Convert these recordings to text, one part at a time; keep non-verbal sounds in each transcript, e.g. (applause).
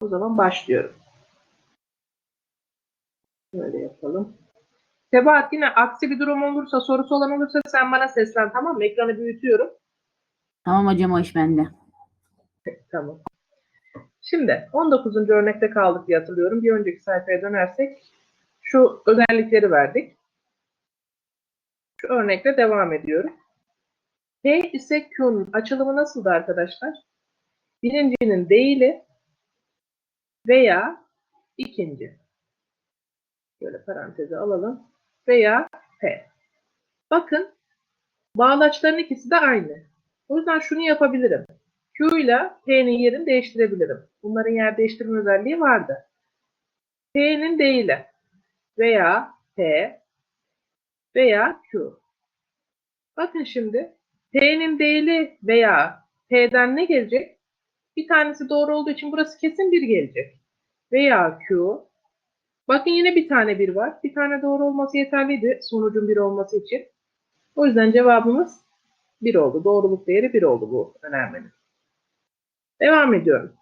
O zaman başlıyorum. Böyle yapalım. Sebahat yine aksi bir durum olursa, sorusu olan olursa sen bana seslen tamam mı? Ekranı büyütüyorum. Tamam hocam o iş bende. Tamam. Şimdi 19. örnekte kaldık diye hatırlıyorum. Bir önceki sayfaya dönersek şu özellikleri verdik. Şu örnekle devam ediyorum. P ise Q'nun açılımı nasıldı arkadaşlar? Birincinin değili veya ikinci. Böyle paranteze alalım. Veya P. Bakın bağlaçların ikisi de aynı. O yüzden şunu yapabilirim. Q ile P'nin yerini değiştirebilirim. Bunların yer değiştirme özelliği vardı. P'nin değili veya P veya Q. Bakın şimdi P'nin değili veya P'den ne gelecek? Bir tanesi doğru olduğu için burası kesin 1 gelecek. Veya Q. Bakın yine bir tane 1 var. Bir tane doğru olması yeterliydi sonucun 1 olması için. O yüzden cevabımız 1 oldu. Doğruluk değeri 1 oldu bu önermenin. Devam ediyorum.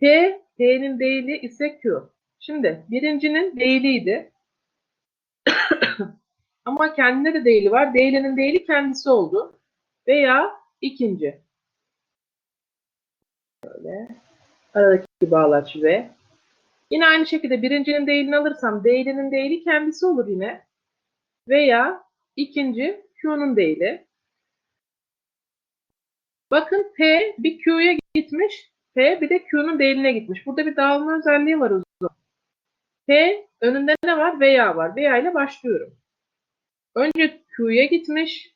P, P'nin değili ise Q. Şimdi birincinin değiliydi. (coughs) Ama kendine de değili var. Değilinin değili kendisi oldu. Veya ikinci. Böyle. Aradaki bağlaç ve. Yine aynı şekilde birincinin değilini alırsam değilinin değili kendisi olur yine. Veya ikinci Q'nun değili. Bakın P bir Q'ya gitmiş. P bir de Q'nun değiline gitmiş. Burada bir dağılma özelliği var uzun. P önünde ne var? Veya var. Veya ile başlıyorum. Önce Q'ya gitmiş.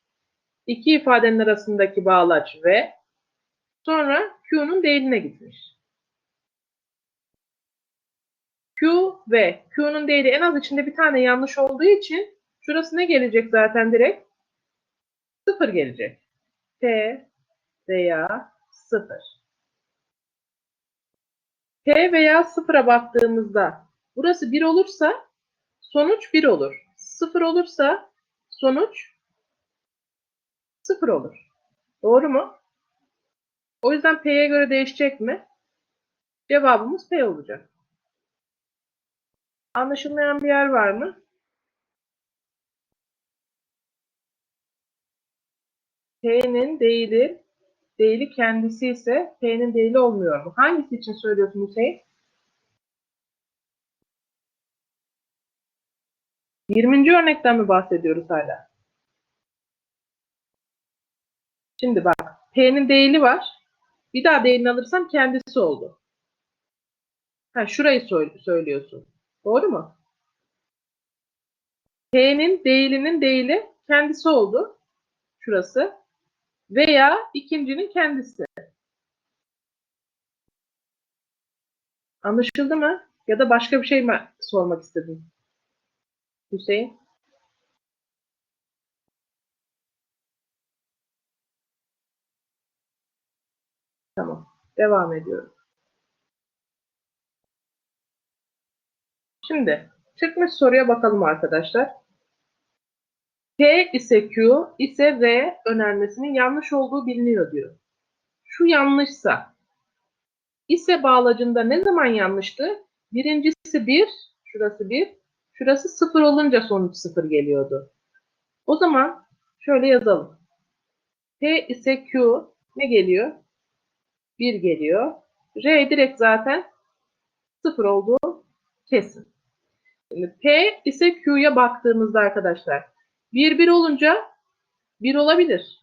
İki ifadenin arasındaki bağlaç ve sonra Q'nun değiline gitmiş. Q ve Q'nun değili en az içinde bir tane yanlış olduğu için şurası ne gelecek zaten direkt? Sıfır gelecek. P veya 0. P veya 0'a baktığımızda burası 1 olursa sonuç 1 olur. 0 olursa sonuç 0 olur. Doğru mu? O yüzden P'ye göre değişecek mi? Cevabımız P olacak. Anlaşılmayan bir yer var mı? P'nin değili değili kendisi ise P'nin değili olmuyor mu? Hangisi için söylüyorsun Hüseyin? 20. örnekten mi bahsediyoruz hala? Şimdi bak, P'nin değili var. Bir daha değilini alırsam kendisi oldu. Ha, şurayı söylüyorsun. Doğru mu? P'nin değilinin değili kendisi oldu. Şurası veya ikincinin kendisi. Anlaşıldı mı? Ya da başka bir şey mi sormak istedin? Hüseyin? Tamam. Devam ediyorum. Şimdi çıkmış soruya bakalım arkadaşlar. P ise Q ise R önermesinin yanlış olduğu biliniyor diyor. Şu yanlışsa ise bağlacında ne zaman yanlıştı? Birincisi 1, şurası 1, şurası 0 olunca sonuç 0 geliyordu. O zaman şöyle yazalım. P ise Q ne geliyor? 1 geliyor. R direkt zaten 0 olduğu kesin. P ise Q'ya baktığımızda arkadaşlar 1 1 olunca 1 olabilir.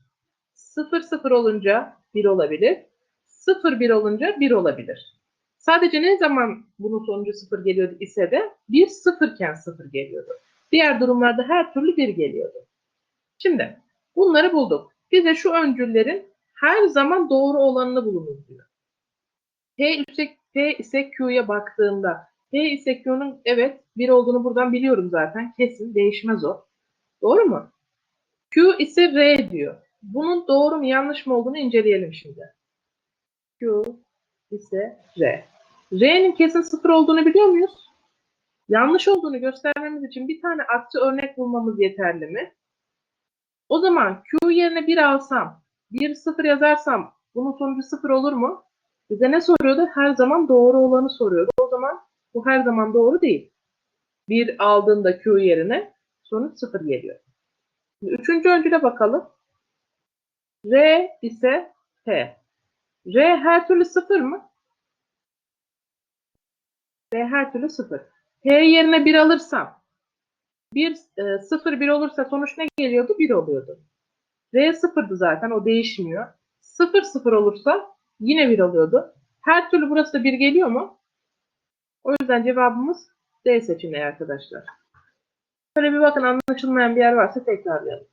0 0 olunca 1 olabilir. 0 1 olunca 1 olabilir. Sadece ne zaman bunun sonucu 0 geliyordu ise de 1 0 iken 0 geliyordu. Diğer durumlarda her türlü 1 geliyordu. Şimdi bunları bulduk. Bize şu öncüllerin her zaman doğru olanını bulunuz diyor. P ise, P ise Q'ya baktığımda P ise Q'nun evet 1 olduğunu buradan biliyorum zaten. Kesin değişmez o. Doğru mu? Q ise R diyor. Bunun doğru mu yanlış mı olduğunu inceleyelim şimdi. Q ise R. R'nin kesin sıfır olduğunu biliyor muyuz? Yanlış olduğunu göstermemiz için bir tane aksi örnek bulmamız yeterli mi? O zaman Q yerine 1 alsam, 1 0 yazarsam bunun sonucu 0 olur mu? Bize ne soruyordu? Her zaman doğru olanı soruyordu. O zaman bu her zaman doğru değil. 1 aldığında Q yerine sonuç 0 geliyor. Şimdi üçüncü öncüle bakalım. R ise P. R her türlü 0 mı? R her türlü 0. P yerine 1 alırsam 1, 0, 1 olursa sonuç ne geliyordu? 1 oluyordu. R 0'dı zaten o değişmiyor. 0, 0 olursa yine 1 oluyordu. Her türlü burası da 1 geliyor mu? O yüzden cevabımız D seçeneği arkadaşlar. Şöyle bir bakın anlaşılmayan bir yer varsa tekrarlayalım.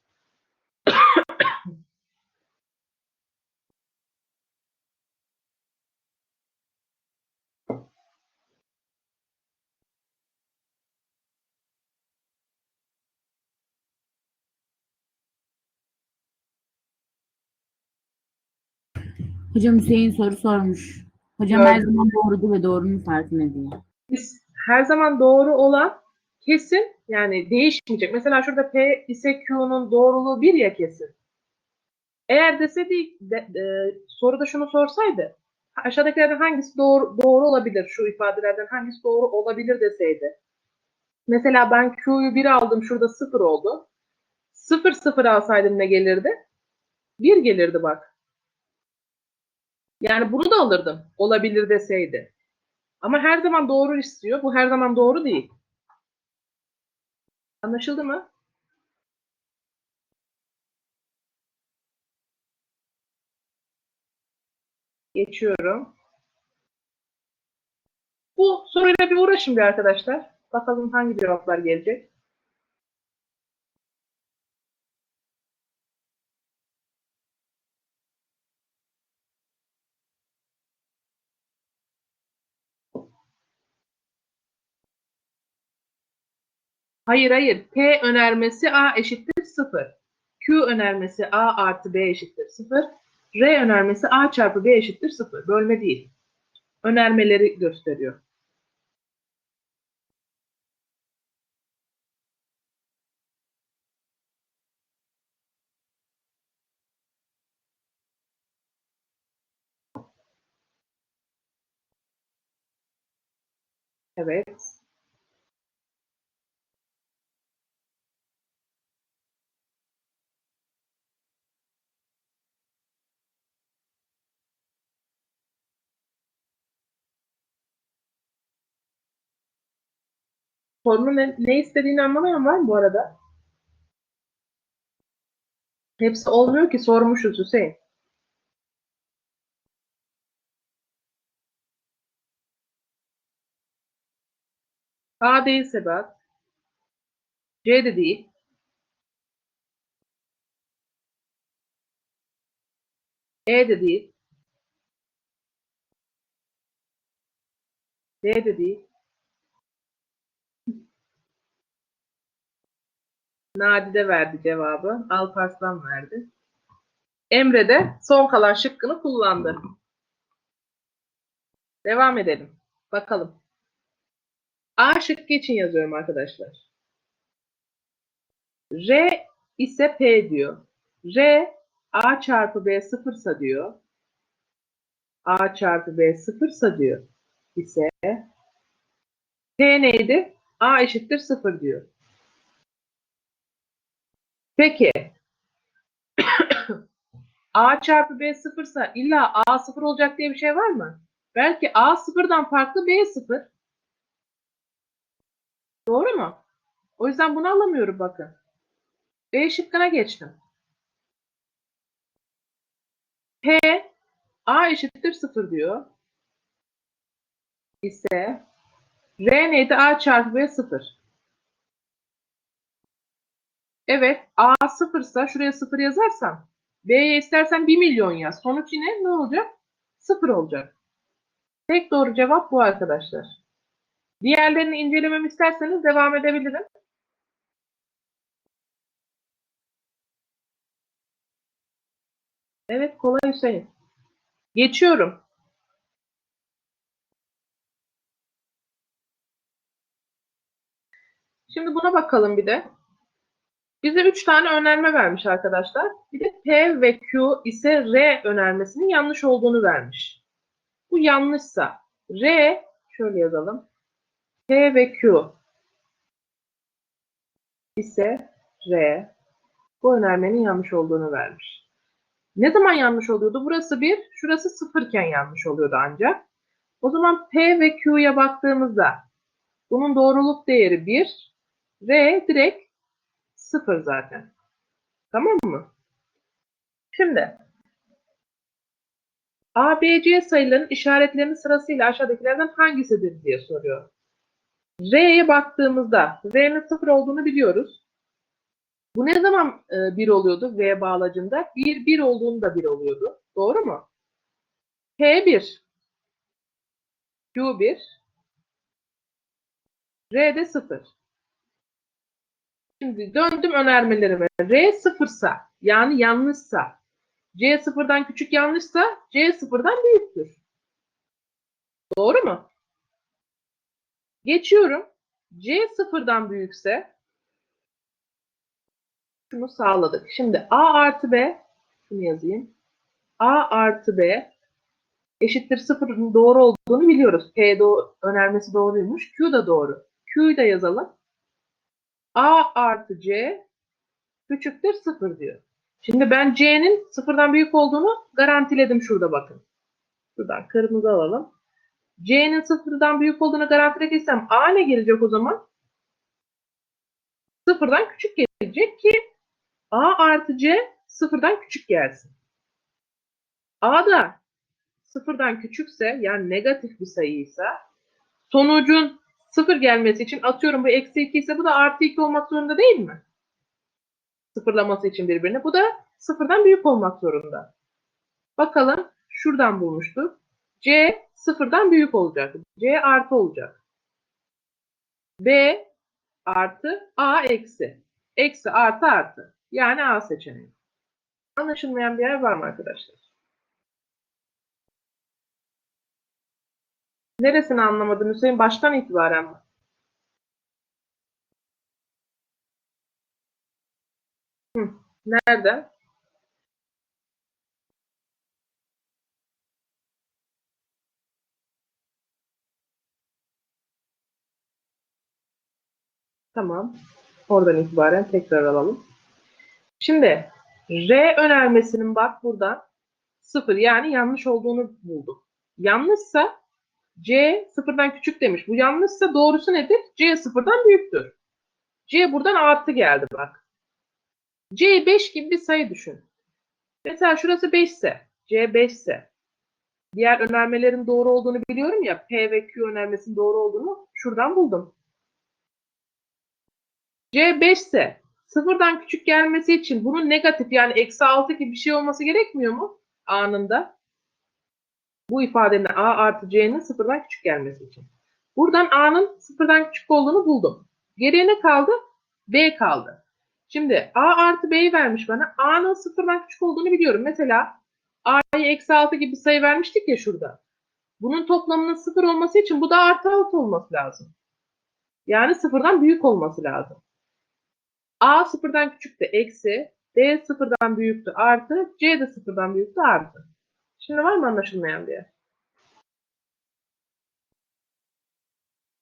Hocam Hüseyin soru sormuş. Hocam her zaman doğrudur ve doğrunun farkı diyor. Biz her zaman doğru olan kesin yani değişmeyecek. Mesela şurada P ise Q'nun doğruluğu 1 ya kesin. Eğer deseydi de, e, soruda şunu sorsaydı aşağıdakilerden hangisi doğru, doğru olabilir? Şu ifadelerden hangisi doğru olabilir deseydi. Mesela ben Q'yu 1 aldım şurada 0 oldu. 0 0 alsaydım ne gelirdi? 1 gelirdi bak. Yani bunu da alırdım. Olabilir deseydi. Ama her zaman doğru istiyor. Bu her zaman doğru değil. Anlaşıldı mı? Geçiyorum. Bu soruyla bir uğraşın bir arkadaşlar. Bakalım hangi cevaplar gelecek. Hayır hayır. P önermesi A eşittir 0. Q önermesi A artı B eşittir 0. R önermesi A çarpı B eşittir 0. Bölme değil. Önermeleri gösteriyor. Evet. Sorunun ne, ne istediğini anlamayan var mı bu arada? Hepsi olmuyor ki sormuşuz Hüseyin. A değil Sedat. C de değil. E de değil. D de değil. Nadide verdi cevabı. Alparslan verdi. Emre de son kalan şıkkını kullandı. Devam edelim. Bakalım. A şıkkı için yazıyorum arkadaşlar. R ise P diyor. R A çarpı B sıfırsa diyor. A çarpı B sıfırsa diyor. ise P neydi? A eşittir sıfır diyor. Peki. (coughs) A çarpı B sıfırsa illa A sıfır olacak diye bir şey var mı? Belki A sıfırdan farklı B sıfır. Doğru mu? O yüzden bunu alamıyorum bakın. B şıkkına geçtim. P A eşittir 0 diyor. İse R neydi? A çarpı B 0. Evet. A 0 ise şuraya 0 yazarsam B'ye istersen 1 milyon yaz. Sonuç yine ne olacak? 0 olacak. Tek doğru cevap bu arkadaşlar. Diğerlerini incelememi isterseniz devam edebilirim. Evet kolay Hüseyin. Geçiyorum. Şimdi buna bakalım bir de. Bize 3 tane önerme vermiş arkadaşlar. Bir de P ve Q ise R önermesinin yanlış olduğunu vermiş. Bu yanlışsa R şöyle yazalım. P ve Q ise R bu önermenin yanlış olduğunu vermiş. Ne zaman yanlış oluyordu? Burası 1, şurası 0 iken yanlış oluyordu ancak. O zaman P ve Q'ya baktığımızda bunun doğruluk değeri 1, R direkt 0 zaten. Tamam mı? Şimdi A, B, C sayılarının işaretlerinin sırasıyla aşağıdakilerden hangisidir diye soruyor. R'ye baktığımızda R'nin 0 olduğunu biliyoruz. Bu ne zaman 1 oluyordu V bağlacında? 1, 1 olduğunda 1 oluyordu. Doğru mu? P 1. Q 1. R de 0. Şimdi döndüm önermelerime. R sıfırsa yani yanlışsa C sıfırdan küçük yanlışsa C sıfırdan büyüktür. Doğru mu? Geçiyorum. C sıfırdan büyükse şunu sağladık. Şimdi A artı B şunu yazayım. A artı B eşittir sıfırın doğru olduğunu biliyoruz. P do önermesi doğruymuş. Q da doğru. Q'yu da yazalım. A artı C küçüktür sıfır diyor. Şimdi ben C'nin sıfırdan büyük olduğunu garantiledim şurada bakın. Şuradan kırmızı alalım. C'nin sıfırdan büyük olduğunu garantilediysem A ne gelecek o zaman? Sıfırdan küçük gelecek ki A artı C sıfırdan küçük gelsin. A da sıfırdan küçükse yani negatif bir sayıysa sonucun sıfır gelmesi için atıyorum bu eksi 2 ise bu da artı 2 olmak zorunda değil mi? Sıfırlaması için birbirini. Bu da sıfırdan büyük olmak zorunda. Bakalım şuradan bulmuştuk. C sıfırdan büyük olacak. C artı olacak. B artı A eksi. Eksi artı artı. Yani A seçeneği. Anlaşılmayan bir yer var mı arkadaşlar? Neresini anlamadın Hüseyin? Baştan itibaren mi? Hı, nerede? Tamam. Oradan itibaren tekrar alalım. Şimdi R önermesinin bak buradan sıfır yani yanlış olduğunu bulduk. Yanlışsa C sıfırdan küçük demiş. Bu yanlışsa doğrusu nedir? C sıfırdan büyüktür. C buradan artı geldi bak. C 5 gibi bir sayı düşün. Mesela şurası 5 ise, C 5 ise diğer önermelerin doğru olduğunu biliyorum ya. P ve Q önermesinin doğru olduğunu şuradan buldum. C 5 ise sıfırdan küçük gelmesi için bunun negatif yani eksi 6 gibi bir şey olması gerekmiyor mu? Anında. Bu ifadenin A artı C'nin sıfırdan küçük gelmesi için. Buradan A'nın sıfırdan küçük olduğunu buldum. Geriye ne kaldı? B kaldı. Şimdi A artı B'yi vermiş bana. A'nın sıfırdan küçük olduğunu biliyorum. Mesela A'yı eksi 6 gibi bir sayı vermiştik ya şurada. Bunun toplamının sıfır olması için bu da artı 6 olması lazım. Yani sıfırdan büyük olması lazım. A sıfırdan küçüktü eksi. D sıfırdan büyüktü artı. C de sıfırdan büyüktü artı. Şimdi var mı anlaşılmayan bir yer?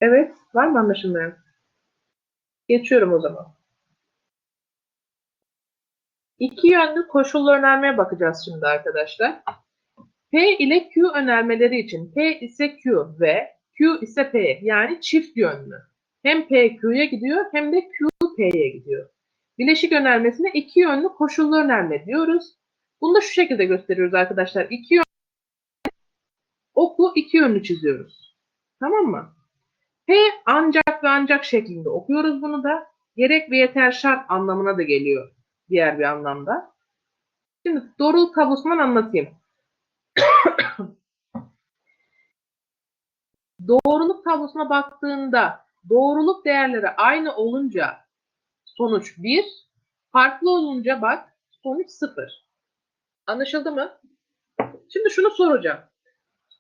Evet. Var mı anlaşılmayan? Geçiyorum o zaman. İki yönlü koşullu önermeye bakacağız şimdi arkadaşlar. P ile Q önermeleri için P ise Q ve Q ise P yani çift yönlü. Hem P Q'ya gidiyor hem de Q P'ye gidiyor. Bileşik önermesine iki yönlü koşullu önerme diyoruz. Bunu da şu şekilde gösteriyoruz arkadaşlar. İki yönlü oku iki yönlü çiziyoruz. Tamam mı? P ancak ve ancak şeklinde okuyoruz bunu da. Gerek ve yeter şart anlamına da geliyor diğer bir anlamda. Şimdi doğruluk tablosundan anlatayım. (coughs) doğruluk tablosuna baktığında doğruluk değerleri aynı olunca sonuç 1, farklı olunca bak sonuç 0. Anlaşıldı mı? Şimdi şunu soracağım.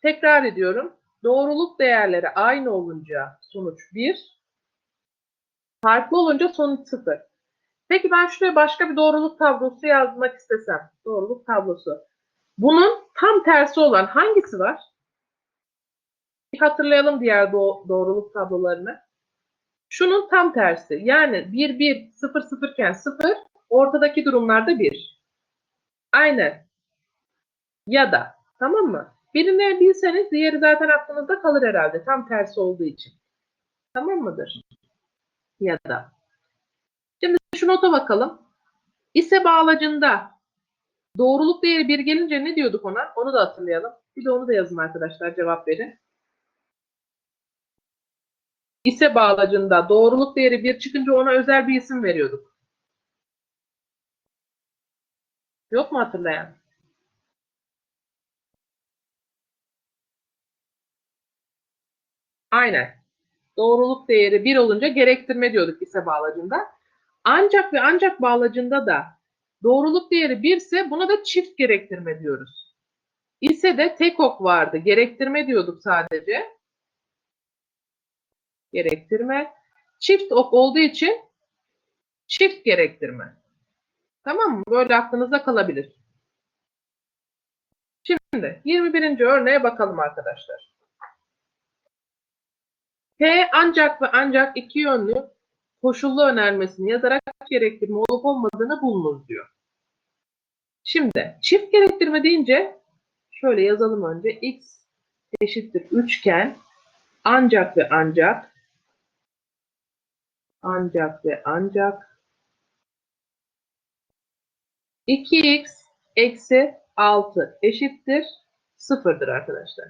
Tekrar ediyorum. Doğruluk değerleri aynı olunca sonuç 1, farklı olunca sonuç 0. Peki ben şuraya başka bir doğruluk tablosu yazmak istesem. Doğruluk tablosu. Bunun tam tersi olan hangisi var? Bir hatırlayalım diğer do- doğruluk tablolarını. Şunun tam tersi. Yani 1 1 0 0 iken 0 ortadaki durumlarda 1. Aynen. Ya da tamam mı? Birini bilseniz diğeri zaten aklınızda kalır herhalde. Tam tersi olduğu için. Tamam mıdır? Ya da. Şimdi şu nota bakalım. İse bağlacında doğruluk değeri 1 gelince ne diyorduk ona? Onu da hatırlayalım. Bir de onu da yazın arkadaşlar cevap verin. İse bağlacında doğruluk değeri 1 çıkınca ona özel bir isim veriyorduk. Yok mu hatırlayan? Aynen. Doğruluk değeri 1 olunca gerektirme diyorduk ise bağlacında. Ancak ve ancak bağlacında da doğruluk değeri 1 ise buna da çift gerektirme diyoruz. İse de tek ok vardı. Gerektirme diyorduk sadece. Gerektirme. Çift ok olduğu için çift gerektirme. Tamam mı? Böyle aklınızda kalabilir. Şimdi 21. örneğe bakalım arkadaşlar. P ancak ve ancak iki yönlü koşullu önermesini yazarak gerektirme olup olmadığını bulunuz diyor. Şimdi çift gerektirme deyince şöyle yazalım önce x eşittir üçgen ancak ve ancak ancak ve ancak 2x eksi 6 eşittir 0'dır arkadaşlar.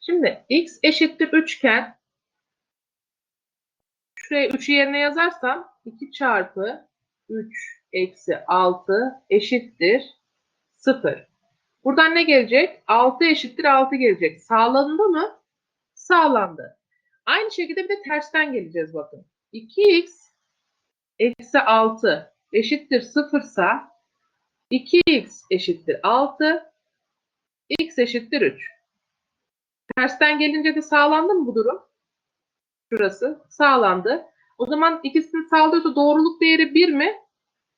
Şimdi x eşittir üçgen şuraya 3'ü yerine yazarsam 2 çarpı 3 eksi 6 eşittir 0. Buradan ne gelecek? 6 eşittir 6 gelecek. Sağlandı mı? Sağlandı. Aynı şekilde bir de tersten geleceğiz bakın. 2x eksi 6 eşittir 0 sa 2x eşittir 6 x eşittir 3. Tersten gelince de sağlandı mı bu durum? Şurası sağlandı. O zaman ikisini sağlıyorsa doğruluk değeri 1 mi?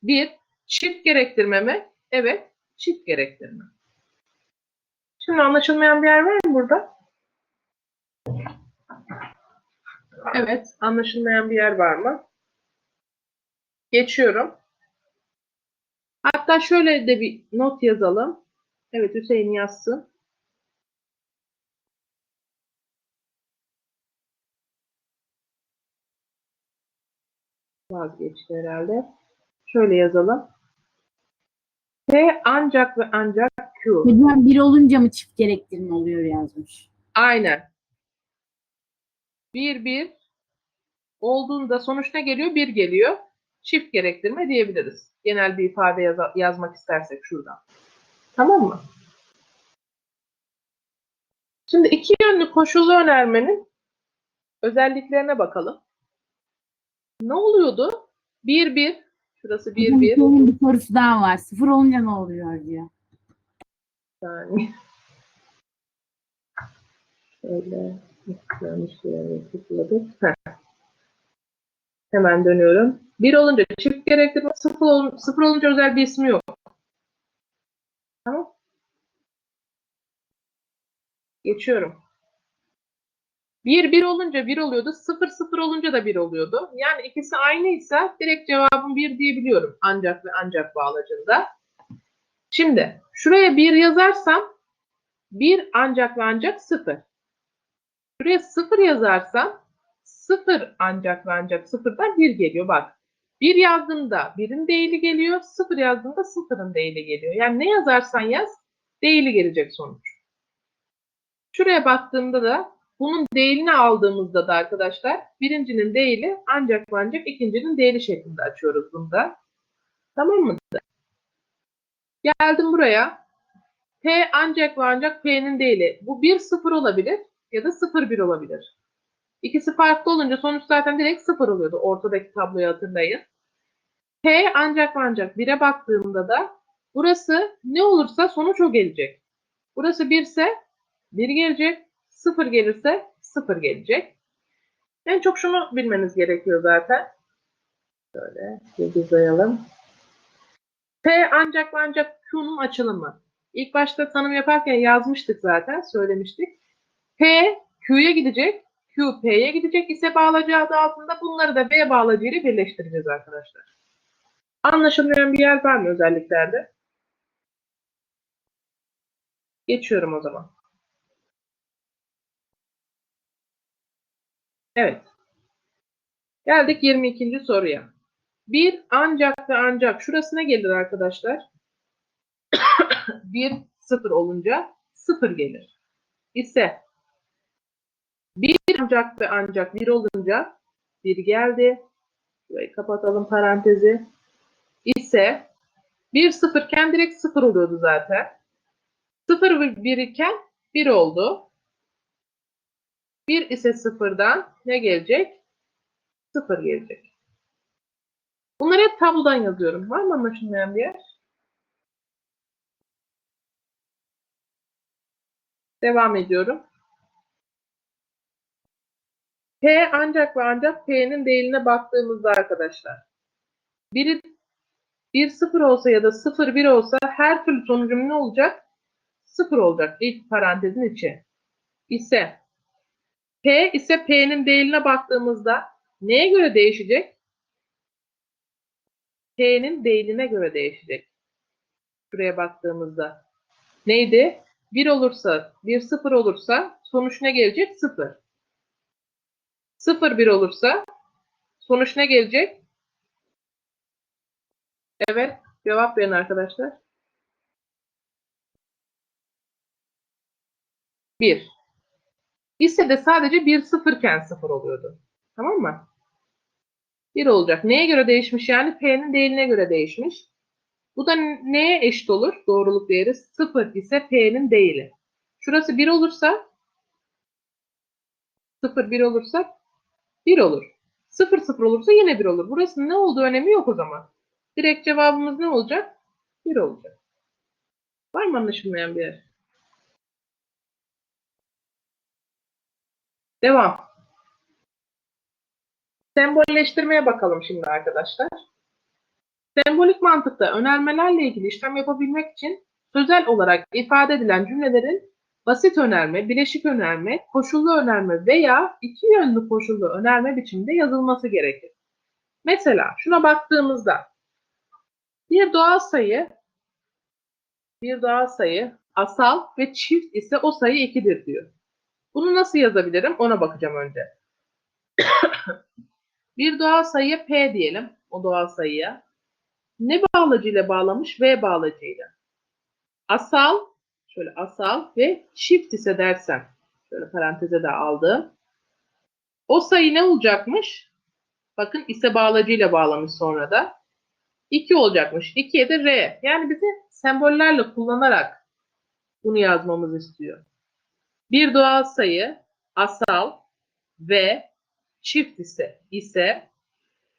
1. Çift gerektirme mi? Evet. Çift gerektirme. Şimdi anlaşılmayan bir yer var mı burada? Evet. Anlaşılmayan bir yer var mı? Geçiyorum. Hatta şöyle de bir not yazalım. Evet Hüseyin yazsın. Vazgeçti herhalde. Şöyle yazalım. P ancak ve ancak Q. Hocam bir olunca mı çift gerektirme oluyor yazmış. Aynen. 1 1 olduğunda sonuç ne geliyor? 1 geliyor. Çift gerektirme diyebiliriz. Genel bir ifade yaza- yazmak istersek şuradan. Tamam mı? Şimdi iki yönlü koşullu önermenin özelliklerine bakalım. Ne oluyordu? 1 1 şurası 1 Hocam 1 Hüseyin'in bir sorusu daha var. Sıfır olunca ne oluyor diyor. saniye. Şöyle tıkladık. Heh. Hemen dönüyorum. Bir olunca çift gerektirme, sıfır, ol- sıfır olunca özel bir ismi yok. Tamam. Geçiyorum. 1 1 olunca 1 oluyordu. 0 0 olunca da 1 oluyordu. Yani ikisi aynıysa direkt cevabım 1 diyebiliyorum. Ancak ve ancak bağlacında. Şimdi şuraya 1 yazarsam 1 ancak ve ancak 0. Şuraya 0 yazarsam 0 ancak ve ancak 0'dan 1 geliyor. Bak 1 yazdığımda 1'in değili geliyor. 0 yazdığımda 0'ın değili geliyor. Yani ne yazarsan yaz değili gelecek sonuç. Şuraya baktığımda da bunun değilini aldığımızda da arkadaşlar birincinin değili ancak ve ancak ikincinin değili şeklinde açıyoruz bunda. Tamam mı? Geldim buraya. P ancak ve ancak P'nin değili. Bu 1 0 olabilir ya da 0 1 olabilir. İkisi farklı olunca sonuç zaten direkt 0 oluyordu. Ortadaki tabloyu hatırlayın. P ancak ancak 1'e baktığımda da burası ne olursa sonuç o gelecek. Burası 1 ise 1 gelecek. 0 gelirse 0 gelecek. En çok şunu bilmeniz gerekiyor zaten. Şöyle yıldızlayalım. P ancak ancak Q'nun açılımı. İlk başta tanım yaparken yazmıştık zaten, söylemiştik. P Q'ya gidecek. Q gidecek ise bağlacı adı altında bunları da V bağlacı ile birleştireceğiz arkadaşlar. Anlaşılmayan bir yer var mı özelliklerde? Geçiyorum o zaman. Evet. Geldik 22. soruya. Bir ancak ve ancak şurasına gelir arkadaşlar. (coughs) 1 0 olunca 0 gelir. İse bir ancak ve ancak 1 olunca 1 geldi. Burayı kapatalım parantezi. İse 1 0 iken direkt 0 oluyordu zaten. 0 ve 1 iken 1 oldu. 1 ise 0'dan ne gelecek? 0 gelecek. Bunları hep tablodan yazıyorum. Var mı anlaşılmayan bir yer? Devam ediyorum. P ancak ve ancak P'nin değiline baktığımızda arkadaşlar. Biri 1 0 olsa ya da 0 1 olsa her türlü sonucum ne olacak? 0 olacak ilk parantezin içi. İse P ise P'nin değiline baktığımızda neye göre değişecek? P'nin değiline göre değişecek. Şuraya baktığımızda. Neydi? 1 olursa, 1 0 olursa sonuç ne gelecek? 0. 0 1 olursa sonuç ne gelecek? Evet, cevap verin arkadaşlar. 1. İse de sadece 1 0 iken 0 oluyordu. Tamam mı? 1 olacak. Neye göre değişmiş yani? P'nin değiline göre değişmiş. Bu da neye eşit olur? Doğruluk değeri 0 ise P'nin değili. Şurası 1 olursa 0 1 olursa 1 olur. 0 0 olursa yine 1 olur. Burası ne olduğu önemi yok o zaman. Direkt cevabımız ne olacak? 1 olacak. Var mı anlaşılmayan bir yer? Devam. Sembolleştirmeye bakalım şimdi arkadaşlar. Sembolik mantıkta önermelerle ilgili işlem yapabilmek için sözel olarak ifade edilen cümlelerin basit önerme, bileşik önerme, koşullu önerme veya iki yönlü koşullu önerme biçiminde yazılması gerekir. Mesela şuna baktığımızda bir doğal sayı bir doğal sayı asal ve çift ise o sayı 2'dir diyor. Bunu nasıl yazabilirim? Ona bakacağım önce. (coughs) bir doğal sayıya P diyelim. O doğal sayıya. Ne bağlacıyla bağlamış? V bağlacıyla. Asal, şöyle asal ve çift ise dersem. Şöyle paranteze de aldım. O sayı ne olacakmış? Bakın ise bağlacıyla bağlamış sonra da. 2 olacakmış. 2'ye de R. Yani bizi sembollerle kullanarak bunu yazmamızı istiyor. Bir doğal sayı asal ve çift ise ise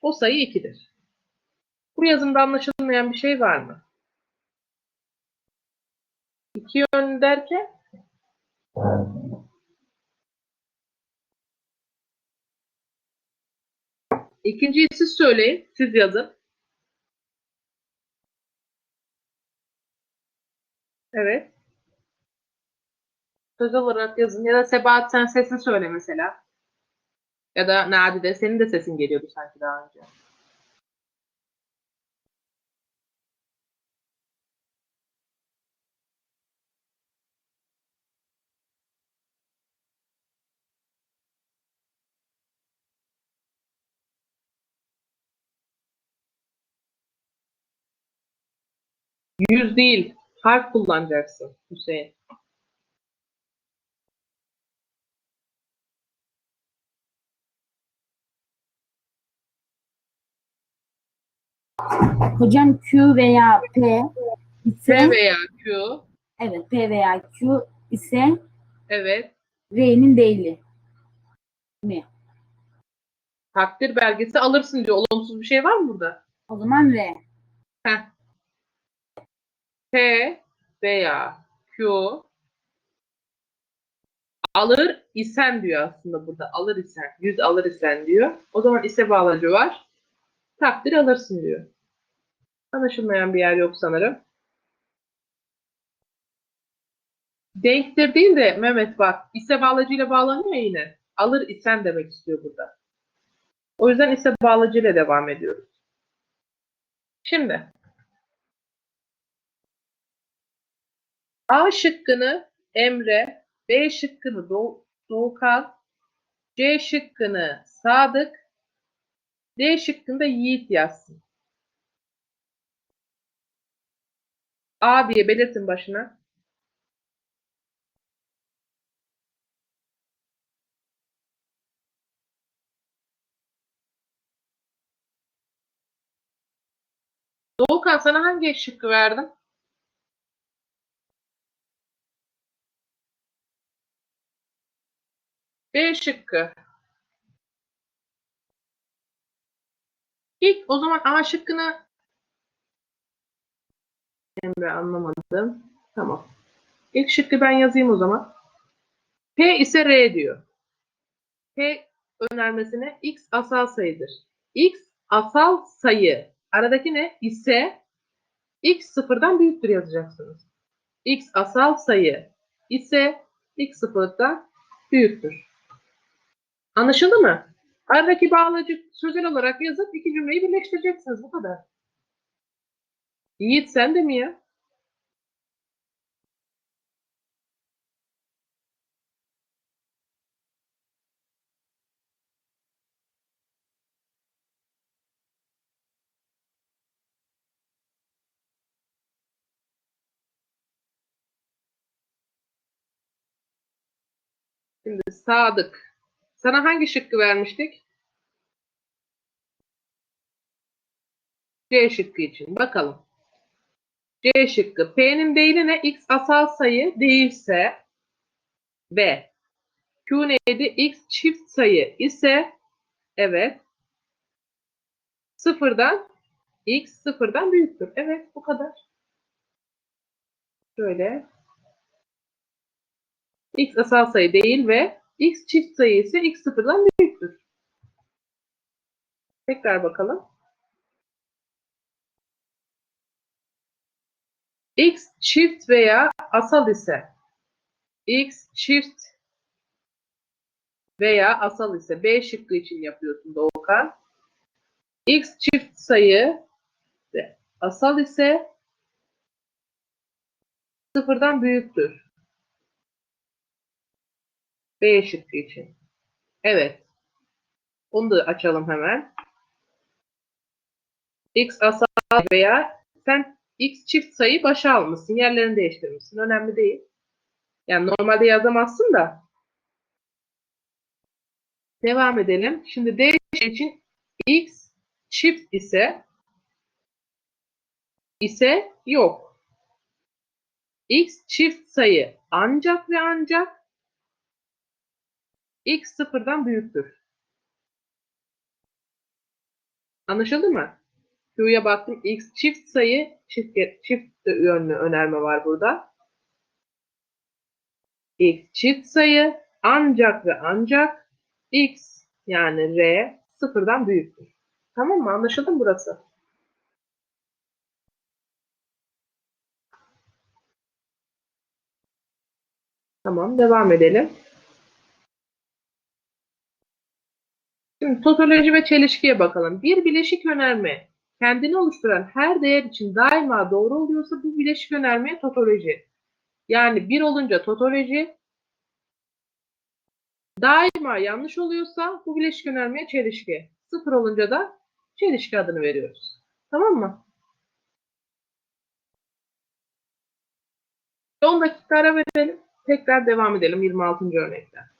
o sayı 2'dir. Bu yazımda anlaşılmayan bir şey var mı? İki yönlü derken İkinciyi siz söyleyin. Siz yazın. Evet. Sözel olarak yazın. Ya da Sebahat sen sesli söyle mesela. Ya da Nadide senin de sesin geliyordu sanki daha önce. Yüz değil. Harf kullanacaksın Hüseyin. Hocam Q veya P ise P veya Q. evet P veya Q ise Evet. R'nin değili mi? Takdir belgesi alırsın diyor. Olumsuz bir şey var mı burada? O zaman R. Heh. P veya Q alır isen diyor aslında burada. Alır isen. Yüz alır isen diyor. O zaman ise bağlacı var. Takdir alırsın diyor. Anlaşılmayan bir yer yok sanırım. Denktir değil de Mehmet bak ise bağlacıyla bağlanıyor yine. Alır isen demek istiyor burada. O yüzden ise bağlacıyla devam ediyoruz. Şimdi A şıkkını Emre, B şıkkını Doğ Doğukan, C şıkkını Sadık, D şıkkını da Yiğit yazsın. A diye belirtin başına. Doğukan sana hangi şıkkı verdim? B şıkkı. İlk o zaman A şıkkını Emre anlamadım. Tamam. İlk şıkkı ben yazayım o zaman. P ise R diyor. P önermesine X asal sayıdır. X asal sayı. Aradaki ne? İse X sıfırdan büyüktür yazacaksınız. X asal sayı ise X sıfırdan büyüktür. Anlaşıldı mı? Aradaki bağlacı sözel olarak yazıp iki cümleyi birleştireceksiniz. Bu kadar. Yiğit sen de mi ya? Şimdi Sadık. Sana hangi şıkkı vermiştik? C şıkkı için. Bakalım. C şıkkı. P'nin değili ne? X asal sayı değilse B. Q neydi? X çift sayı ise evet. Sıfırdan X sıfırdan büyüktür. Evet bu kadar. Şöyle. X asal sayı değil ve X çift sayı ise X sıfırdan büyüktür. Tekrar bakalım. X çift veya asal ise X çift veya asal ise B şıkkı için yapıyorsun Doğukan. X çift sayı asal ise sıfırdan büyüktür. B şıkkı için. Evet. Onu da açalım hemen. X asal veya sen X çift sayı başa almışsın. Yerlerini değiştirmişsin. Önemli değil. Yani normalde yazamazsın da. Devam edelim. Şimdi D için X çift ise ise yok. X çift sayı ancak ve ancak X sıfırdan büyüktür. Anlaşıldı mı? Q'ya baktım. X çift sayı çift, çift yönlü önerme var burada. X çift sayı ancak ve ancak X yani R sıfırdan büyüktür. Tamam mı? Anlaşıldı mı burası? Tamam. Devam edelim. Şimdi totoloji ve çelişkiye bakalım. Bir bileşik önerme kendini oluşturan her değer için daima doğru oluyorsa bu bileşik önermeye totoloji. Yani bir olunca totoloji, daima yanlış oluyorsa bu bileşik önermeye çelişki. Sıfır olunca da çelişki adını veriyoruz. Tamam mı? 10 dakika ara verelim. Tekrar devam edelim 26. örnekten.